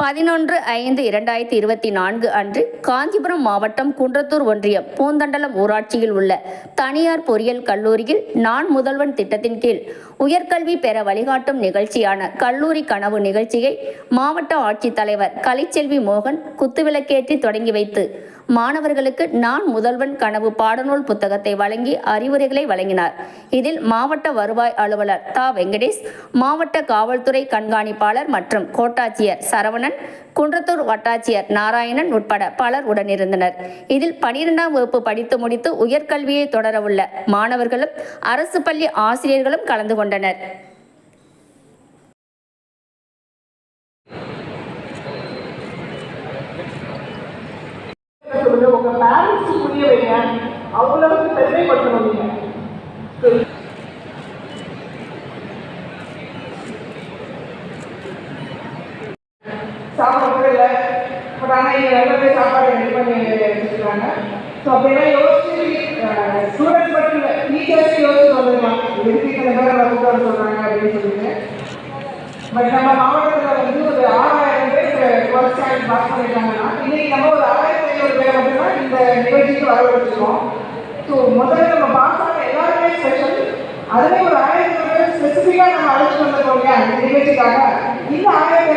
பதினொன்று ஐந்து இரண்டாயிரத்தி இருபத்தி நான்கு அன்று காஞ்சிபுரம் மாவட்டம் குன்றத்தூர் ஒன்றியம் பூந்தண்டலம் ஊராட்சியில் உள்ள தனியார் பொறியியல் கல்லூரியில் நான் முதல்வன் திட்டத்தின் கீழ் உயர்கல்வி பெற வழிகாட்டும் நிகழ்ச்சியான கல்லூரி கனவு நிகழ்ச்சியை மாவட்ட ஆட்சித்தலைவர் கலைச்செல்வி மோகன் குத்துவிளக்கேற்றி தொடங்கி வைத்து மாணவர்களுக்கு நான் முதல்வன் கனவு பாடநூல் புத்தகத்தை வழங்கி அறிவுரைகளை வழங்கினார். இதில் மாவட்ட வருவாய் அலுவலர் தா. வெங்கடேஷ் மாவட்ட காவல்துறை கண்காணிப்பாளர் மற்றும் கோட்டாட்சியர் சரவணன் குன்றத்தூர் வட்டாட்சியர் நாராயணன் உட்பட பலர் உடனிருந்தனர். இதில் பனிரெண்டாம் வகுப்பு படித்து முடித்து உயர்கல்வியை தொடரவுள்ள மாணவர்களும் அரசு பள்ளி ஆசிரியர்களும் கலந்து கொண்டனர். சொல்லுங்க உங்க பேரண்ட்ஸ் புரிய வைங்க. அவ்வளவுக்கு பெருமைப்படுத்தணும் நீங்க சாப்பாடு கூட இல்லை பட் ஆனால் இங்கே நல்ல சாப்பாடு ரெடி பண்ணி வச்சுருக்காங்க. ஸோ அப்படிலாம் யோசிச்சு ஸ்டூடெண்ட்ஸ் மட்டும் இல்லை டீச்சர்ஸ் யோசிச்சு வந்துடலாம். எதுக்கு இத்தனை பேர் நம்ம கூப்பிட்டு வர சொல்கிறாங்க அப்படின்னு சொல்லிட்டு. பட் நம்ம மாவட்டத்தில் வந்து ஒரு ஆறாயிரம் பேர் ஃபர்ஸ்ட் ஸ்டாண்டர்ட் பாஸ் பண்ணிட்டாங்கன்னா இன்னைக்கு நம்ம ஒரு ஆயிரத்தி ஐநூறு பேர் மட்டும்தான் இந்த நிகழ்ச்சிக்கு வரவழைச்சிருக்கோம் ஸோ முதல்ல நம்ம பாஸ் எல்லாருமே ஸ்பெஷல் அதுவே ஒரு ஆயிரத்தி ஸ்பெசிஃபிக்காக நம்ம அழைச்சிட்டு வந்திருக்கோம் இல்லையா? இந்த நிகழ்ச்சிக்காக. இந்த ஆயிரத்தி